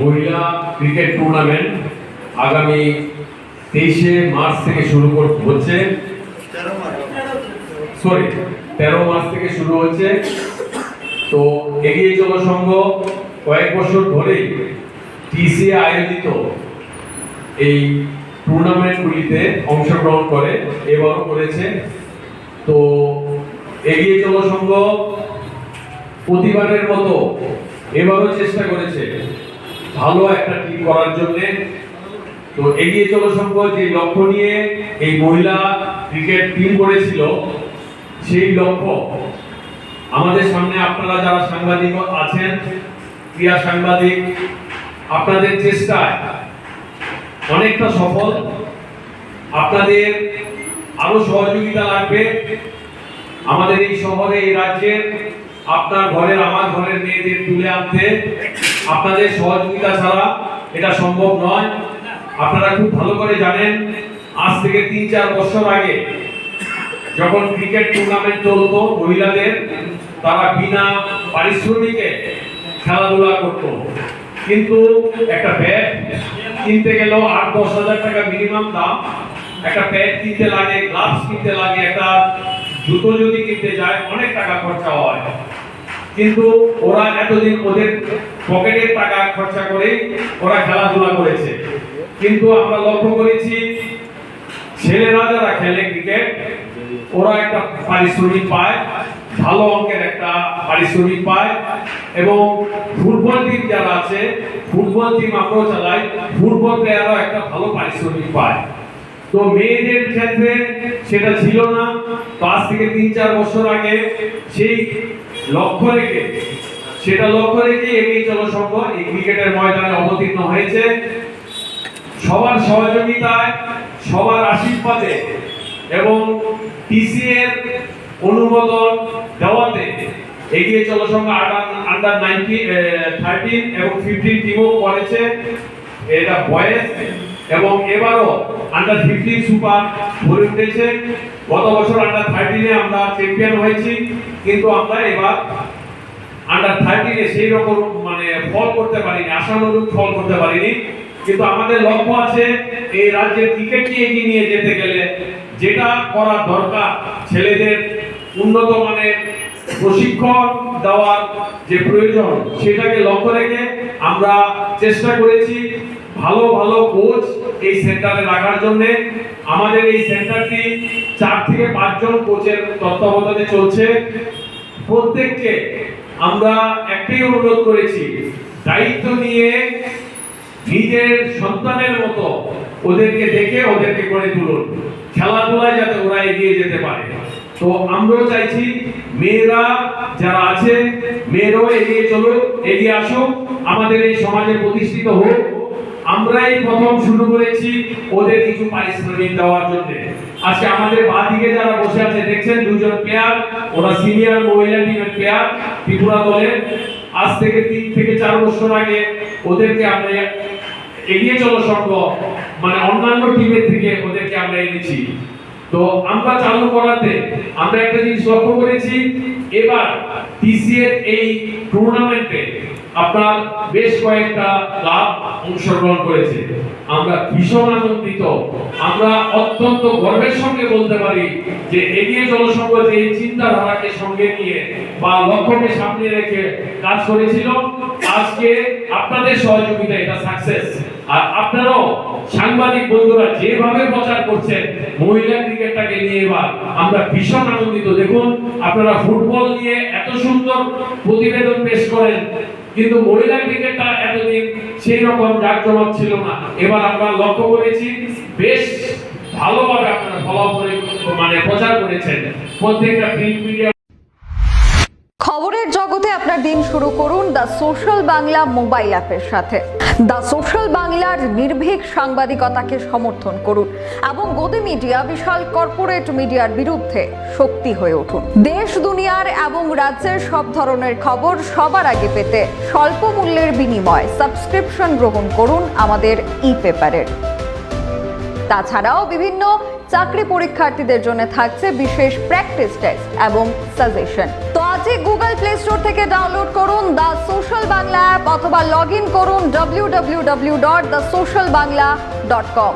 মহিলা cricket tournament আগামী তেইশে মার্চ থেকে শুরু হচ্ছে। সরি তেরো মার্চ থেকে শুরু হচ্ছে। তো এগিয়ে চলো সংঘ। কয়েক বছর ধরেই টিসি আয়োজিত এই টুর্নামেন্টগুলিতে অংশগ্রহণ করে, এবারও করেছে। তো এগিয়ে চলো সংঘ। প্রতিবারের মতো এবারও চেষ্টা করেছে। ভালো একটা টিম করার জন্য। তো এগিয়ে চলো সংঘ যে লক্ষ্য নিয়ে এই মহিলা ক্রিকেট টিম করেছিল, সেই লক্ষ্য আমাদের সামনে আপনারা যারা সাংবাদিক আছেন, ক্রীড়া সাংবাদিক, আপনাদের চেষ্টায় অনেকটা সফল। আপনাদের আরও সহযোগিতা লাগবে। আমাদের এই শহরে, এই রাজ্যের আপনার ঘরের, আমার ঘরের মেয়েদের তুলে আনতে, আপনাদের সহযোগিতা ছাড়া এটা সম্ভব নয়। আপনারা খুব ভালো করে জানেন, আজ থেকে তিন চার বছর আগে যখন ক্রিকেট টুর্নামেন্ট চলতো, মহিলাদের, তারা বিনা পারিশ্রমিকে খেলাধুলা করত। কিন্তু একটা ব্যাট কিনতে গেলেও আট, দশ হাজার টাকা মিনিমাম দাম। একটা প্যাড কিনতে লাগে গ্লাভস কিনতে লাগে, একটা জুতো যদি কিনতে যায়, অনেক টাকা খরচা হয়। কিন্তু ওরা এতদিন ওদের পকেটের টাকা খরচা করে ওরা খেলাধুলা করেছে। কিন্তু আমরা লক্ষ্য করেছি ছেলেরা যারা খেলে ক্রিকেট ওরা একটা পারিশ্রমিক পায়, ভালো অঙ্কের একটা পারিশ্রমিক পায় এবং ফুটবল টিম যারা আছে ফুটবল টিম আমরাও চালাই ফুটবল প্লেয়ারও একটা ভালো পারিশ্রমিক পায়। তো মেয়েদের ক্ষেত্রে সেটা ছিল না। পাঁচ থেকে তিন চার বছর আগে সেই লক্ষ্য রেখে, সেটা লক্ষ্য রেখে এগিয়ে চলো সংঘ এই ক্রিকেটের ময়দানে অবতীর্ণ হয়েছে। সবার সহযোগিতায়, সবার আশীর্বাদে এবং টিসি এর অনুমোদন দেওয়াতে এগিয়ে চলো সঙ্গে আন্ডার নাইনটিন থার্টিন এবং ফিফটিন টিমও করেছে। এটা বয়েজ। এবং এবারও আন্ডার ফিফটিন সুপার ভরে উঠেছে। গত বছর আন্ডার থার্টিনে আমরা চ্যাম্পিয়ন হয়েছি। কিন্তু আমরা এবার আন্ডার থার্টিনে সেই রকম মানে ফল করতে পারিনি, আশানুরূপ ফল করতে পারিনি। কিন্তু আমাদের লক্ষ্য আছে, এই রাজ্যের ক্রিকেটকে এগিয়ে নিয়ে যেতে গেলে যেটা করা দরকার, ছেলেদের উন্নত মানের প্রশিক্ষণ দেওয়ার যে প্রয়োজন, সেটাকে লক্ষ্য রেখে আমরা চেষ্টা করেছি। ভালো ভালো কোচ এই সেন্টারে রাখার জন্য। আমাদের এই সেন্টারটি চার থেকে পাঁচজন কোচের তত্ত্বাবধানে চলছে। প্রত্যেককে আমরা একটাই অনুরোধ করেছি, দায়িত্ব নিয়ে নিজের সন্তানের মতো ওদেরকে দেখে ওদেরকে করে তুলুন। খেলাধুলায় যাতে ওরা এগিয়ে যেতে পারে। তো আমরাও চাইছি মেয়েরা যারা আছে, মেয়েরাও এগিয়ে চলুক, এগিয়ে আসুক। আমাদের এই সমাজে প্রতিষ্ঠিত হোক। আমরাই প্রথম শুরু করেছি ওদের কিছু পারিশ্রমিক দেওয়ার জন্য। আজকে আমাদের বাদিকে যারা বসে আছে, দেখছেন দুজন প্লেয়ার ওরা সিনিয়র মহিলা টিমের প্লেয়ার ত্রিপুরা দলের। আজ থেকে তিন থেকে চার বছর আগে ওদেরকে আমরা এগিয়ে চলো সংঘ মানে অন্যান্য টিমের থেকে ওদেরকে আমরা এনেছি। তো আমরা চালু করাতে আমরা একটা জিনিস লক্ষ্য করেছি, এবার টিসিএর এই টুর্নামেন্টে আপনার বেশ কয়েকটা ক্লাব অংশগ্রহণ করেছে। আমরা ভীষণ আনন্দিত। আমরা অত্যন্ত গর্বের সঙ্গে বলতে পারি যে এগিয়ে জনসংঘ যে এই চিন্তাধারাকে সঙ্গে নিয়ে বা লক্ষ্যকে সামনে রেখে কাজ করেছিল, আজকে আপনাদের সহযোগিতা এটা সাকসেস আর আপনারাও সাংবাদিক বন্ধুরা যেভাবে প্রচার করছেন, মহিলা ক্রিকেটটাকে নিয়ে এবার আমরা ভীষণ আনন্দিত। দেখুন, আপনারা ফুটবল নিয়ে এত সুন্দর প্রতিবেদন পেশ করেন। কিন্তু মহিলা ক্রিকেটটা এতদিন সেই রকম জাঁকজমক ছিল না। এবার আমরা লক্ষ্য করেছি, বেশ ভালোভাবে আপনারা ফলাফল মানে প্রচার করেছেন। প্রত্যেকটা print media the social Bangla mobile অ্যাপের সাথে। দ্য সোশ্যাল বাংলার নির্ভীক সাংবাদিকতাকে সমর্থন করুন এবং গদি মিডিয়া, বিশাল কর্পোরেট মিডিয়ার বিরুদ্ধে শক্তি হয়ে উঠুন। দেশ, দুনিয়ার এবং রাজ্যের সব ধরনের খবর সবার আগে পেতে স্বল্প মূল্যের বিনিময়ে সাবস্ক্রিপশন গ্রহণ করুন আমাদের ই পেপারের তাছাড়াও বিভিন্ন চাকরি পরীক্ষার্থীদের জন্য থাকছে বিশেষ প্র্যাকটিস টেস্ট এবং সাজেশন। তো আজই গুগল প্লে স্টোর থেকে ডাউনলোড অ্যাপ অথবা লগ করুন W W W dot the social Bangla dot com